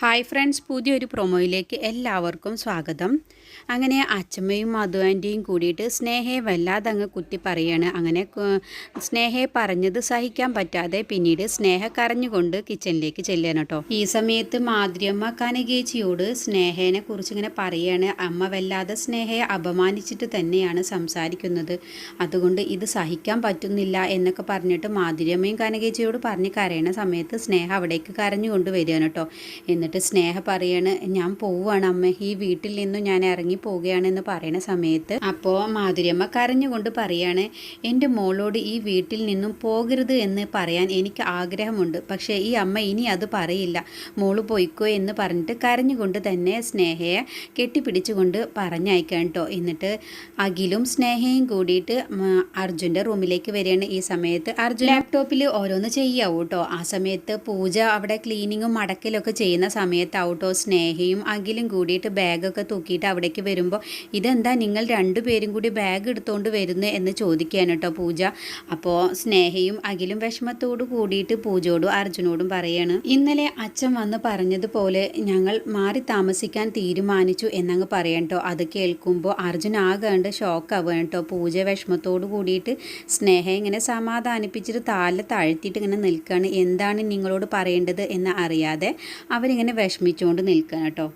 Hi friends പുതിയൊരു പ്രൊമോയിലേക്ക് എല്ലാവർക്കും സ്വാഗതം. അങ്ങനെ അച്ഛമ്മയും മധു ആന്റിയും കൂടിയിട്ട് സ്നേഹയെ വല്ലാതെ അങ്ങ് കുത്തി പറയാണ്. അങ്ങനെ സ്നേഹയെ പറഞ്ഞത് സഹിക്കാൻ പറ്റാതെ പിന്നീട് സ്നേഹ കരഞ്ഞുകൊണ്ട് കിച്ചണിലേക്ക് ചെല്ലാണ് കേട്ടോ. ഈ സമയത്ത് മാതിരിയമ്മ കനകേച്ചിയോട് സ്നേഹേനെ കുറിച്ച് ഇങ്ങനെ പറയാണ്. അമ്മ വല്ലാതെ സ്നേഹയെ അപമാനിച്ചിട്ട് തന്നെയാണ് സംസാരിക്കുന്നത്. അതുകൊണ്ട് ഇത് സഹിക്കാൻ പറ്റുന്നില്ല എന്നൊക്കെ പറഞ്ഞിട്ട് മാതിരിയമ്മയും കനകേച്ചിയോട് പറഞ്ഞ് കരയണ സമയത്ത് സ്നേഹ അവിടേക്ക് കരഞ്ഞുകൊണ്ട് വരികയാണ് കേട്ടോ. എന്നിട്ട് സ്നേഹ പറയാണ് ഞാൻ പോവുകയാണ് അമ്മ. ഈ വീട്ടിൽ നിന്നും ഞാൻ ഇറങ്ങി പോവുകയാണെന്ന് പറയുന്ന സമയത്ത് അപ്പോൾ മാധുര്യമ്മ കരഞ്ഞുകൊണ്ട് പറയാണ് എന്റെ മോളോട് ഈ വീട്ടിൽ നിന്നും പോകരുത് എന്ന് പറയാൻ എനിക്ക് ആഗ്രഹമുണ്ട്. പക്ഷേ ഈ അമ്മ ഇനി അത് പറയില്ല. മോൾ പോയിക്കോ എന്ന് പറഞ്ഞിട്ട് കരഞ്ഞുകൊണ്ട് തന്നെ സ്നേഹയെ കെട്ടിപ്പിടിച്ചുകൊണ്ട് പറഞ്ഞയക്കാം കേട്ടോ എന്നിട്ട് അഖിലും സ്നേഹയും കൂടിയിട്ട് അർജുന്റെ റൂമിലേക്ക് വരികയാണ്. ഈ സമയത്ത് അർജുൻ ലാപ്ടോപ്പിൽ ഓരോന്ന് ചെയ്യാവൂ കേട്ടോ ആ സമയത്ത് പൂജ അവിടെ ക്ലീനിങ്ങും മടക്കലൊക്കെ ചെയ്യുന്ന സമയത്താവട്ടോ സ്നേഹയും അഖിലും കൂടിയിട്ട് ബാഗൊക്കെ തൂക്കിയിട്ട് അവിടേക്ക് വരുമ്പോൾ ഇതെന്താ നിങ്ങൾ രണ്ടുപേരും കൂടി ബാഗ് എടുത്തുകൊണ്ട് വരുന്നത് എന്ന് ചോദിക്കുകയാണ് കേട്ടോ പൂജ. അപ്പോൾ സ്നേഹയും അഖിലും വിഷമത്തോട് കൂടിയിട്ട് പൂജയോടും അർജുനോടും പറയാണ് ഇന്നലെ അച്ഛൻ വന്ന് പറഞ്ഞതുപോലെ ഞങ്ങൾ മാറി താമസിക്കാൻ തീരുമാനിച്ചു എന്നങ്ങ് പറയാം കേട്ടോ അത് കേൾക്കുമ്പോൾ അർജുൻ ആകാണ്ട് ഷോക്കാവുകയാണ് കേട്ടോ പൂജ വിഷമത്തോട് കൂടിയിട്ട് സ്നേഹ ഇങ്ങനെ സമാധാനിപ്പിച്ചിട്ട് താല താഴ്ത്തിയിട്ട് ഇങ്ങനെ നിൽക്കുകയാണ് എന്താണ് നിങ്ങളോട് പറയേണ്ടത് എന്ന് അറിയാതെ അവരിങ്ങനെ വിഷമിച്ചുകൊണ്ട് നിൽക്കാൻ കേട്ടോ